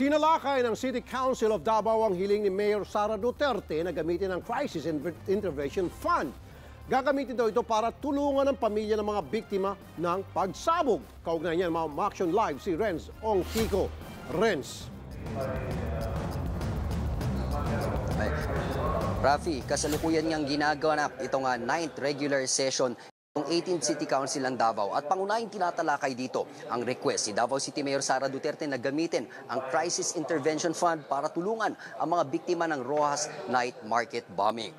Tinalakay ng City Council of Davao ang hiling ni Mayor Sara Duterte na gamitin ang Crisis Inter- Intervention Fund. Gagamitin daw ito para tulungan ang pamilya ng mga biktima ng pagsabog. Kaugnay niyan, mga Action Live si Renz Ong Kiko. Renz. Rafi, kasalukuyan niyang ginagawa itong uh, 9th regular session ng 18th City Council ng Davao at pangunahing tinatalakay dito ang request si Davao City Mayor Sara Duterte na gamitin ang Crisis Intervention Fund para tulungan ang mga biktima ng Rojas Night Market Bombing.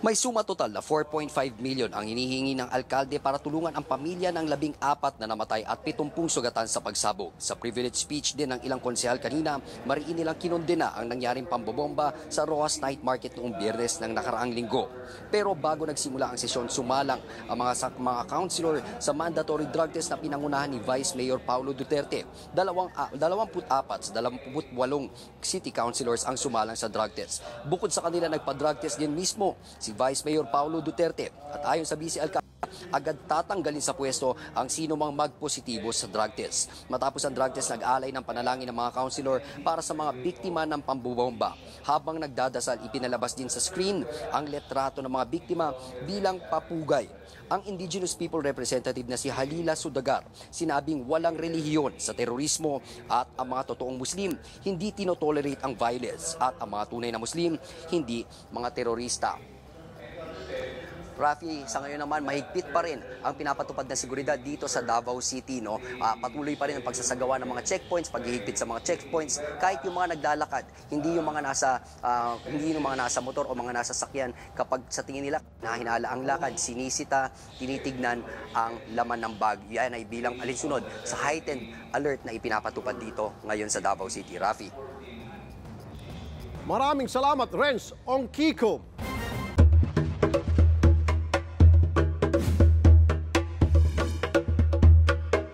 May suma total na 4.5 million ang hinihingi ng alkalde para tulungan ang pamilya ng labing apat na namatay at 70 sugatan sa pagsabog. Sa privilege speech din ng ilang konsehal kanina, mariin nilang kinondena ang nangyaring pambobomba sa Rojas Night Market noong biyernes ng nakaraang linggo. Pero bago nagsimula ang sesyon, sumalang ang mga, mga councilor sa mandatory drug test na pinangunahan ni Vice Mayor Paulo Duterte. Dalawang, uh, 24 sa 28 city councilors ang sumalang sa drug test. Bukod sa kanila, nagpa-drug test din mismo si Vice Mayor Paulo Duterte. At ayon sa Vice Alcalde, agad tatanggalin sa pwesto ang sino mang magpositibo sa drug test. Matapos ang drug test, nag-alay ng panalangin ng mga councilor para sa mga biktima ng pambubomba. Habang nagdadasal, ipinalabas din sa screen ang letrato ng mga biktima bilang papugay. Ang indigenous people representative na si Halila Sudagar sinabing walang relihiyon sa terorismo at ang mga totoong Muslim hindi tinotolerate ang violence at ang mga tunay na Muslim hindi mga terorista. Rafi, sa ngayon naman, mahigpit pa rin ang pinapatupad na seguridad dito sa Davao City. No? Uh, patuloy pa rin ang pagsasagawa ng mga checkpoints, paghihigpit sa mga checkpoints, kahit yung mga naglalakad, hindi yung mga nasa, uh, hindi yung mga nasa motor o mga nasa sakyan, kapag sa tingin nila, nahinala ang lakad, sinisita, tinitignan ang laman ng bag. Yan ay bilang alinsunod sa heightened alert na ipinapatupad dito ngayon sa Davao City. Rafi. Maraming salamat, Renz Ong Kiko.